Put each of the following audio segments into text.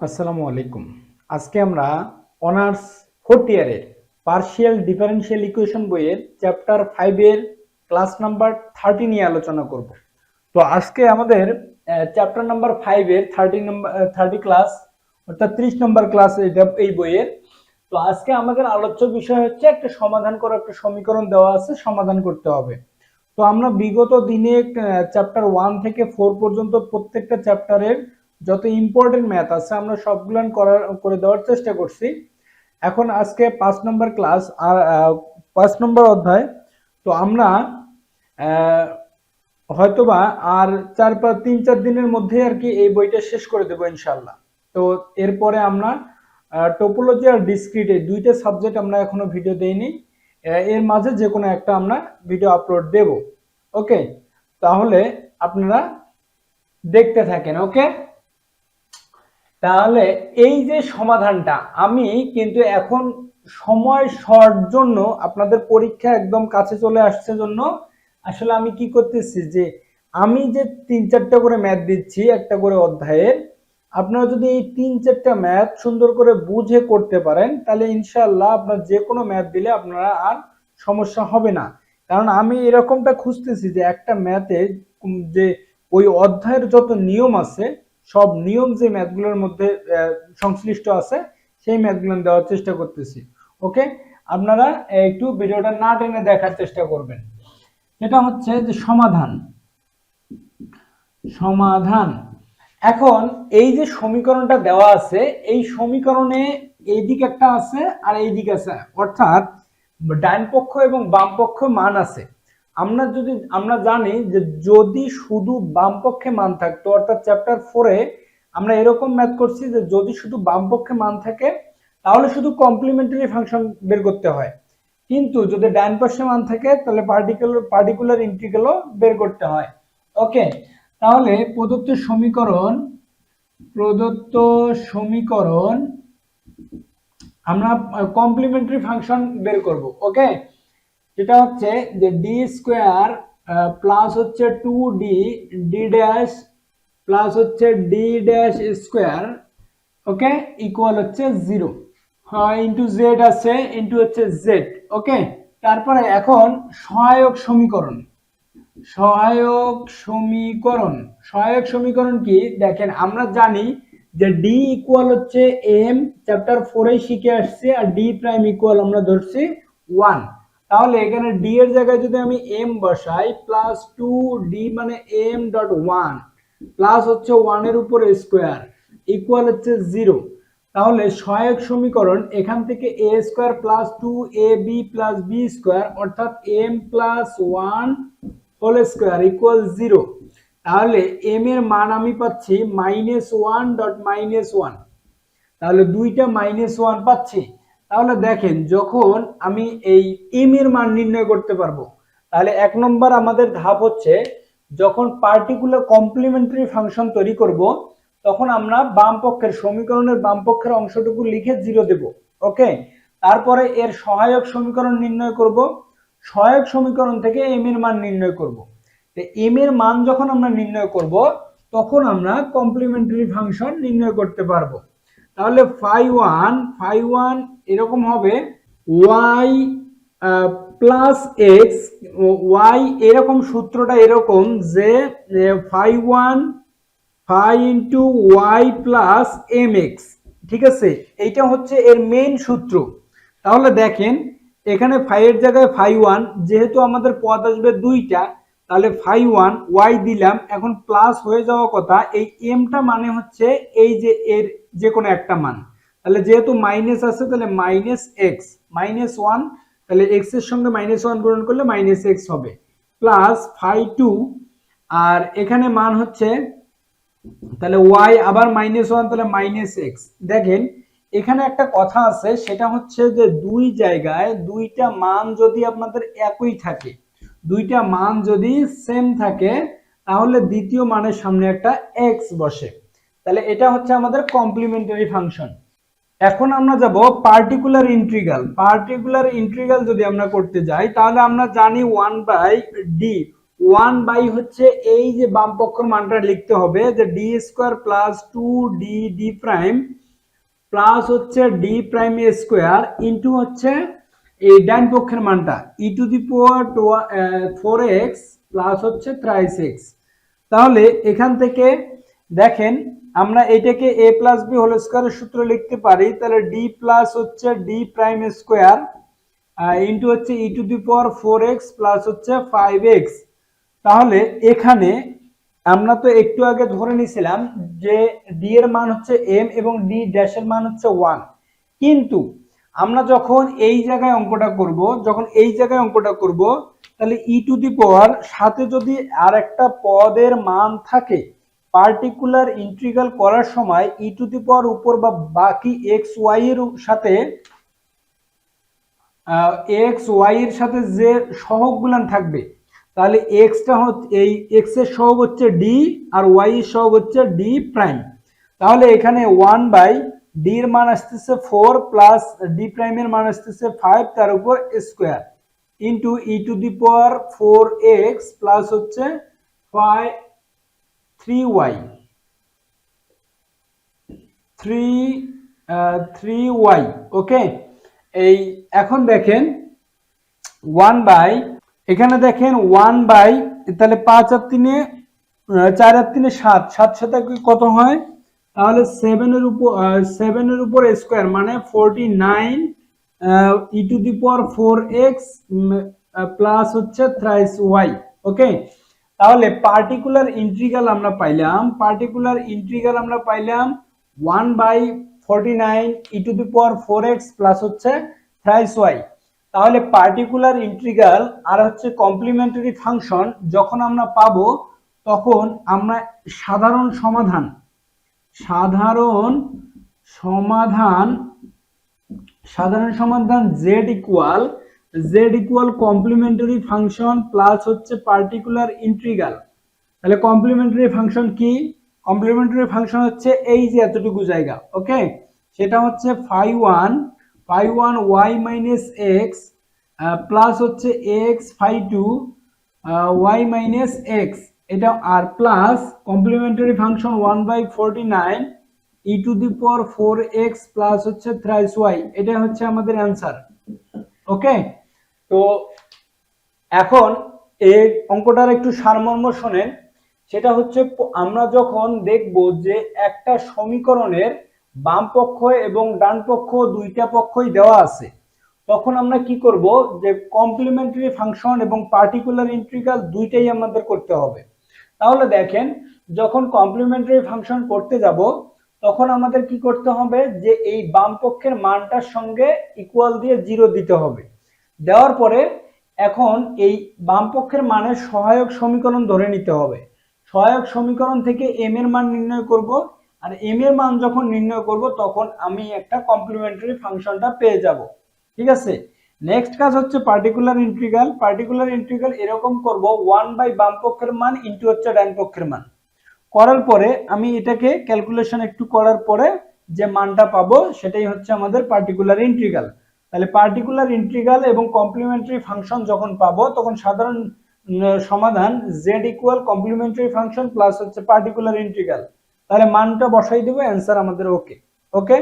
আসসালামু আলাইকুম। আজকে আমরা অনার্স ফোর্থ ইয়ারের পার্শিয়াল ডিফারেনশিয়াল ইকুয়েশন বইয়ের চ্যাপ্টার ফাইভের ক্লাস নাম্বার থার্টি নিয়ে আলোচনা করব। তো আজকে আমাদের চ্যাপ্টার নাম্বার ফাইভের থার্টি নাম্বার থার্টি ক্লাস, অর্থাৎ ত্রিশ নম্বর ক্লাস এই বইয়ের। তো আজকে আমাদের আলোচ্য বিষয় হচ্ছে একটা সমাধান করা একটা সমীকরণ দেওয়া আছে, সমাধান করতে হবে। তো আমরা বিগত দিনে চ্যাপ্টার ওয়ান থেকে ফোর পর্যন্ত প্রত্যেকটা চ্যাপ্টারের যত ইম্পর্টেন্ট ম্যাথ আছে, আমরা সবগুলো করার, করে দেওয়ার চেষ্টা করছি। এখন আজকে পাঁচ নম্বর ক্লাস আর পাঁচ নম্বর অধ্যায়। তো আমরা হয়তোবা আর চার পাঁচ, তিন চার দিনের মধ্যে আর কি এই বইটা শেষ করে দেবো ইনশাল্লাহ তো এরপরে আমরা টোপোলজি আর ডিসক্রিট এই দুইটা সাবজেক্ট আমরা এখনও ভিডিও দেইনি। এর মাঝে যে কোনো একটা আমরা ভিডিও আপলোড দেব। ওকে তাহলে আপনারা দেখতে থাকেন ওকে তাহলে এই যে সমাধানটা, আমি কিন্তু এখন সময় শর্ট জন্য আপনাদের পরীক্ষা একদম কাছে চলে আসছে জন্য, আসলে আমি কি করতেছি যে, আমি যে তিন চারটা করে ম্যাথ দিচ্ছি একটা করে অধ্যায়ের, আপনারা যদি এই তিন চারটা ম্যাথ সুন্দর করে বুঝে করতে পারেন, তাহলে ইনশাল্লাহ আপনার যে কোনো ম্যাথ দিলে আপনারা আর সমস্যা হবে না। কারণ আমি এরকমটা খুঁজতেছি যে একটা ম্যাথে যে ওই অধ্যায়ের যত নিয়ম আছে সব নিয়ম যে ম্যাথগুলোর মধ্যে সংশ্লিষ্ট আছে, সেই ম্যাথগুলো দেওয়ার চেষ্টা করতেছি। ওকে? আপনারা একটু ভিডিওটা না টেনে দেখার চেষ্টা করবেন। এটা হচ্ছে যে সমাধান। সমাধান। এখন এই যে সমীকরণটা দেওয়া আছে, এই সমীকরণে এই দিক একটা আছে আর এই দিক আছে। অর্থাৎ ডান পক্ষ এবং বাম পক্ষ মান আছে। আমরা যদি, আমরা জানি যে যদি শুধু বাম পক্ষে মান থাকতো, অর্থাৎ চ্যাপ্টার ফোরে আমরা এরকম ম্যাথ করছি যে যদি শুধু বাম পক্ষে মান থাকে, তাহলে শুধু কমপ্লিমেন্টারি ফাংশন বের করতে হয়। কিন্তু যদি ডান পাশে মান থাকে, তাহলে পার্টিকুলার পার্টিকুলার ইন্টিগ্রালও বের করতে হয়। ওকে তাহলে প্রদত্ত সমীকরণ প্রদত্ত সমীকরণ আমরা কমপ্লিমেন্টারি ফাংশন বের করব। ওকে যেটা হচ্ছে যে ডি স্কোয়ার প্লাস হচ্ছে two D D dash plus হচ্ছে D dash square okay equal হচ্ছে জিরো হ্যাঁ ইন্টু জেড আছে ইন্টু হচ্ছে জেড ওকে তারপরে এখন সহায়ক সমীকরণ। সহায়ক সমীকরণ। সহায়ক সমীকরণ কি? দেখেন, আমরা জানি যে ডি ইকুয়াল হচ্ছে এম চ্যাপ্টার ফোরে শিখে আসছে, আর ডি প্রাইম ইকুয়াল আমরা ধরছি ওয়ান তাহলে এখানে ডি এর জায়গায় যদি আমি এম বসাই প্লাস টু ডি মানে এম ডট ওয়ান প্লাস হচ্ছে ওয়ানের উপরে স্কোয়ার ইকুয়াল হচ্ছে জিরো তাহলে সহায়ক সমীকরণ এখান থেকে A square plus two A B plus B square অর্থাৎ M plus one whole square equal zero তাহলে এম এর মান আমি পাচ্ছি minus one dot minus one তাহলে দুইটা মাইনাস ওয়ান পাচ্ছি। তাহলে দেখেন, যখন আমি এই এম এর মান নির্ণয় করতে পারব, তাহলে এক নম্বর আমাদের ধাপ হচ্ছে, যখন পার্টিকুলার কমপ্লিমেন্টারি ফাংশন তৈরি করব, তখন আমরা বাম পক্ষের সমীকরণের বাম পক্ষের অংশটুকু লিখে জিরো দেব ওকে তারপরে এর সহায়ক সমীকরণ নির্ণয় করব, সহায়ক সমীকরণ থেকে এম এর মান নির্ণয় করব। এম এর মান যখন আমরা নির্ণয় করব, তখন আমরা কমপ্লিমেন্টারি ফাংশন নির্ণয় করতে পারব। তাহলে ফাই ওয়ান ফাই ওয়ান এরকম হবে ওয়াই প্লাস এক্স ওয়াই এরকম সূত্রটা এরকম যে phi one phi into Y plus M X ঠিক আছে? এইটা হচ্ছে এর মেইন সূত্র। তাহলে দেখেন, এখানে ফাইয়ের জায়গায় ফাই ওয়ান যেহেতু আমাদের পদ আসবে দুইটা, তাহলে ফাই ওয়ান ওয়াই দিলাম। এখন প্লাস হয়ে যাওয়া কথা, এই এমটা মানে হচ্ছে এই যে এর যে কোনো একটা মান। তাহলে যেহেতু মাইনাস আছে, তাহলে মাইনাস এক্স মাইনাস ওয়ান তাহলে এক্সের সঙ্গে মাইনাস ওয়ান গ্রহণ করলে মাইনাস এক্স হবে। প্লাস ফাই টু আর এখানে মান হচ্ছে, তাহলে ওয়াই আবার মাইনাস ওয়ান তাহলে মাইনাস এক্স দেখেন, এখানে একটা কথা আছে, সেটা হচ্ছে যে দুই জায়গায় দুইটা মান যদি আপনাদের একই থাকে, দুইটা মান যদি সেম থাকে, তাহলে দ্বিতীয় মানের সামনে একটা এক্স বসে। তাহলে এটা হচ্ছে আমাদের কমপ্লিমেন্টারি ফাংশন এখন আমরা যাব পার্টিকুলার ইন্ট্রিগাল পার্টিকুলার ইন্ট্রিগাল যদি আমরা করতে যাই, তাহলে আমরা জানি one by D one by হচ্ছে এই যে বাম পক্ষের মানটা লিখতে হবে যে D square plus two D D prime plus হচ্ছে ডি প্রাইম স্কোয়ার ইন্টু হচ্ছে এই ডান পক্ষের মানটা। E to the power four x plus হচ্ছে থ্রাইস এক্স তাহলে এখান থেকে দেখেন আমরা এটাকে এ প্লাস বি হোল স্কোয়ারের সূত্র লিখতে পারি, তাহলে ডি প্লাস হচ্ছে ডি প্রাইম স্কোয়ার ইন্টু হচ্ছে E to the power four X plus হচ্ছে ফাইভ এক্স তাহলে এখানে আমরা তো একটু আগে ধরে নিছিলাম যে ডি এর মান হচ্ছে এম এবং ডি ড্যাশের মান হচ্ছে ওয়ান কিন্তু আমরা যখন এই জায়গায় অঙ্কটা করব, যখন এই জায়গায় অঙ্কটা করব, তাহলে ই টু দি পাওয়ার সাথে যদি আর একটা পদের মান থাকে পার্টিকুলার ইন্টিগ্রাল করার সময় ই টু দি পাওয়ার উপর বা বাকি এক্স ওয়াই এর সাথে এক্স ওয়াই এর সাথে যে সহগগুলান থাকবে, তাহলে এক্সটা এই এক্সের সহগ হচ্ছে ডি আর ওয়াই এর সহগ হচ্ছে ডি প্রাইম তাহলে এখানে ওয়ান বাই ডি এর মান আসতেছে ফোর প্লাস ডি প্রাইমের মান আসতেছে ফাইভ তার উপর square into E to the power four X plus হচ্ছে five three Y three three Y okay এই এখন দেখেন ওয়ান বাই এখানে দেখেন ওয়ান বাই তাহলে পাঁচ আর তিনে চার আর তিনে সাত সাত সাথে কত হয়? তাহলে সেভেনের উপর সেভেনের উপর স্কোয়ার মানে forty nine e to the power four x plus হচ্ছে থ্রাইস ওয়াই ওকে তাহলে পার্টিকুলার ইন্ট্রিগাল আমরা পাইলাম পার্টিকুলার ইন্ট্রিগাল আমরা পাইলাম one by forty nine E to the power four X plus হচ্ছে থ্রাইস ওয়াই তাহলে পার্টিকুলার ইন্ট্রিগাল আর হচ্ছে কমপ্লিমেন্টারি ফাংশন যখন আমরা পাবো, তখন আমরা সাধারণ সমাধান সাধারণ সমাধান সাধারণ সমাধান z equal z equal complementary function plus হচ্ছে পার্টিকুলার ইন্ট্রিগাল তাহলে কমপ্লিমেন্টারি ফাংশন কি? কমপ্লিমেন্টারি ফাংশন হচ্ছে এই যে এতটুকু জায়গা ওকে সেটা হচ্ছে phi one phi one y minus x plus হচ্ছে x phi two y minus x এটা আর plus complementary function one by forty nine e to the power four x plus হচ্ছে থ্রাইস ওয়াই এটা হচ্ছে আমাদের answer okay তো এখন এই অঙ্কটার একটু সারমর্ম শোনেন, সেটা হচ্ছে আমরা যখন দেখব যে একটা সমীকরণের বাম পক্ষ এবং ডান পক্ষ দুইটা পক্ষই দেওয়া আছে, তখন আমরা কি করব যে কমপ্লিমেন্টারি ফাংশন এবং পার্টিকুলার ইন্টিগ্রাল দুইটাই আমাদের করতে হবে। তাহলে দেখেন, যখন কমপ্লিমেন্টারি ফাংশন করতে যাব, তখন আমাদের কি করতে হবে যে এই বাম পক্ষের মানটার সঙ্গে ইকুয়াল দিয়ে জিরো দিতে হবে। দেওয়ার পরে এখন এই বামপক্ষের মানের সহায়ক সমীকরণ ধরে নিতে হবে। সহায়ক সমীকরণ থেকে এম এর মান নির্ণয় করব আর এম এর মান যখন নির্ণয় করব তখন আমি একটা কমপ্লিমেন্টারি ফাংশনটা পেয়ে যাব। ঠিক আছে? নেক্সট কাজ হচ্ছে পার্টিকুলার ইন্টিগ্রাল পার্টিকুলার ইন্টিগ্রাল এরকম করব ওয়ান বাই বাম পক্ষের মান ইন্টু হচ্ছে ডান পক্ষের মান। করার পরে আমি এটাকে ক্যালকুলেশন একটু করার পরে যে মানটা পাবো সেটাই হচ্ছে আমাদের পার্টিকুলার ইন্টিগ্রাল তাহলে পার্টিকুলার ইন্টিগ্রাল এবং কমপ্লিমেন্টারি ফাংশন যখন পাবো, তখন সাধারণ সমাধান Z equal complementary function plus হচ্ছে পার্টিকুলার ইন্টিগ্রাল তাহলে মানটা বসাই দেবো অ্যান্সার আমাদের ওকে ওকে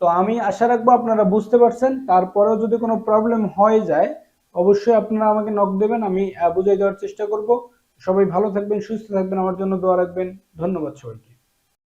তো আমি আশা রাখব আপনারা বুঝতে পারছেন। তারপরেও যদি কোনো প্রবলেম হয়ে যায়, অবশ্যই আপনারা আমাকে নক দেবেন, আমি বুঝিয়ে দেওয়ার চেষ্টা করব। সবাই ভালো থাকবেন, সুস্থ থাকবেন, আমার জন্য দোয়া রাখবেন। ধন্যবাদ সবাইকে।